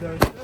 Dört.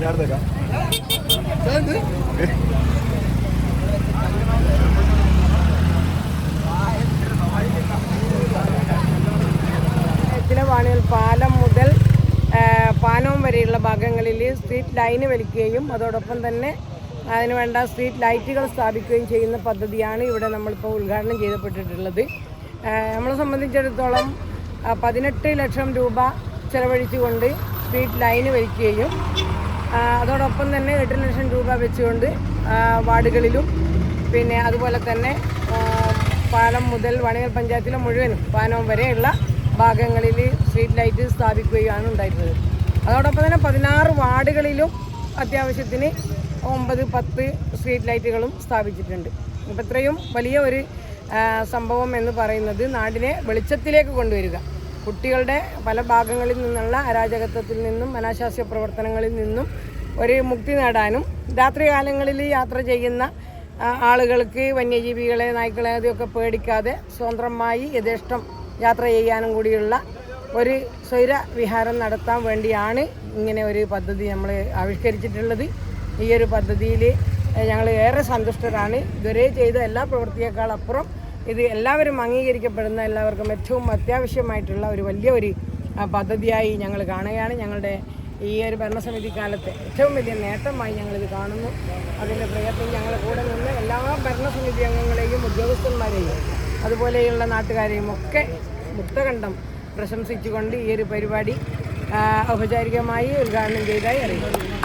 Nerede kan? വാണിയൽ പാലം മുതൽ പാനവും വരെയുള്ള ഭാഗങ്ങളിൽ സ്ട്രീറ്റ് ലൈന് വലിക്കുകയും അതോടൊപ്പം തന്നെ അതിന് വേണ്ട സ്ട്രീറ്റ് ലൈറ്റുകൾ സ്ഥാപിക്കുകയും ചെയ്യുന്ന പദ്ധതിയാണ് ഇവിടെ നമ്മളിപ്പോൾ ഉദ്ഘാടനം ചെയ്തപ്പെട്ടിട്ടുള്ളത്. നമ്മളെ സംബന്ധിച്ചിടത്തോളം പതിനെട്ട് ലക്ഷം രൂപ ചെലവഴിച്ചുകൊണ്ട് സ്ട്രീറ്റ് ലൈന് വലിക്കുകയും അതോടൊപ്പം തന്നെ എട്ട് ലക്ഷം രൂപ വെച്ചുകൊണ്ട് വാർഡുകളിലും പിന്നെ അതുപോലെ തന്നെ പാലം മുതൽ വണികൽ പഞ്ചായത്തിലെ മുഴുവനും പാനവും വരെയുള്ള ഭാഗങ്ങളിൽ സ്ട്രീറ്റ് ലൈറ്റ് സ്ഥാപിക്കുകയാണ് ഉണ്ടായിട്ടുള്ളത്. അതോടൊപ്പം തന്നെ പതിനാറ് വാർഡുകളിലും അത്യാവശ്യത്തിന് ഒമ്പത് പത്ത് സ്ട്രീറ്റ് ലൈറ്റുകളും സ്ഥാപിച്ചിട്ടുണ്ട്. അപ്പം ഇത്രയും വലിയ ഒരു സംഭവം എന്ന് പറയുന്നത് നാടിനെ വെളിച്ചത്തിലേക്ക് കൊണ്ടുവരിക. കുട്ടികളുടെ പല ഭാഗങ്ങളിൽ നിന്നുള്ള അരാജകത്വത്തിൽ നിന്നും അനാശാസ്യ പ്രവർത്തനങ്ങളിൽ നിന്നും ഒരു മുക്തി നേടാനും രാത്രികാലങ്ങളിൽ യാത്ര ചെയ്യുന്ന ആളുകൾക്ക് വന്യജീവികളെ നായ്ക്കളെ അതൊക്കെ പേടിക്കാതെ സ്വതന്ത്രമായി യഥേഷ്ടം യാത്ര ചെയ്യാനും കൂടിയുള്ള ഒരു സ്വൈര വിഹാരം നടത്താൻ വേണ്ടിയാണ് ഇങ്ങനെ ഒരു പദ്ധതി നമ്മൾ ആവിഷ്കരിച്ചിട്ടുള്ളത്. ഈ ഒരു പദ്ധതിയിൽ ഞങ്ങൾ ഏറെ സന്തുഷ്ടരാണ്. ഇതുവരെ ചെയ്ത എല്ലാ പ്രവൃത്തിയേക്കാൾ അപ്പുറം ഇത് എല്ലാവരും അംഗീകരിക്കപ്പെടുന്ന എല്ലാവർക്കും ഏറ്റവും അത്യാവശ്യമായിട്ടുള്ള ഒരു വലിയ ഒരു പദ്ധതിയായി ഞങ്ങൾ കാണുകയാണ്. ഞങ്ങളുടെ ഈ ഒരു ഭരണസമിതി കാലത്തെ ഏറ്റവും വലിയ നേട്ടമായി ഞങ്ങളിത് കാണുന്നു. അതിന്റെ പ്രയത്നം ഞങ്ങളുടെ കൂടെ നിന്ന് എല്ലാ ഭരണസമിതി അംഗങ്ങളെയും ഉദ്യോഗസ്ഥന്മാരെയും അതുപോലെയുള്ള നാട്ടുകാരെയും ഒക്കെ മുക്തകണ്ഠം പ്രശംസിച്ചുകൊണ്ട് ഈ ഒരു പരിപാടി ഔപചാരികമായി ഉദ്ഘാടനം ചെയ്തായി അറിയിക്കുന്നു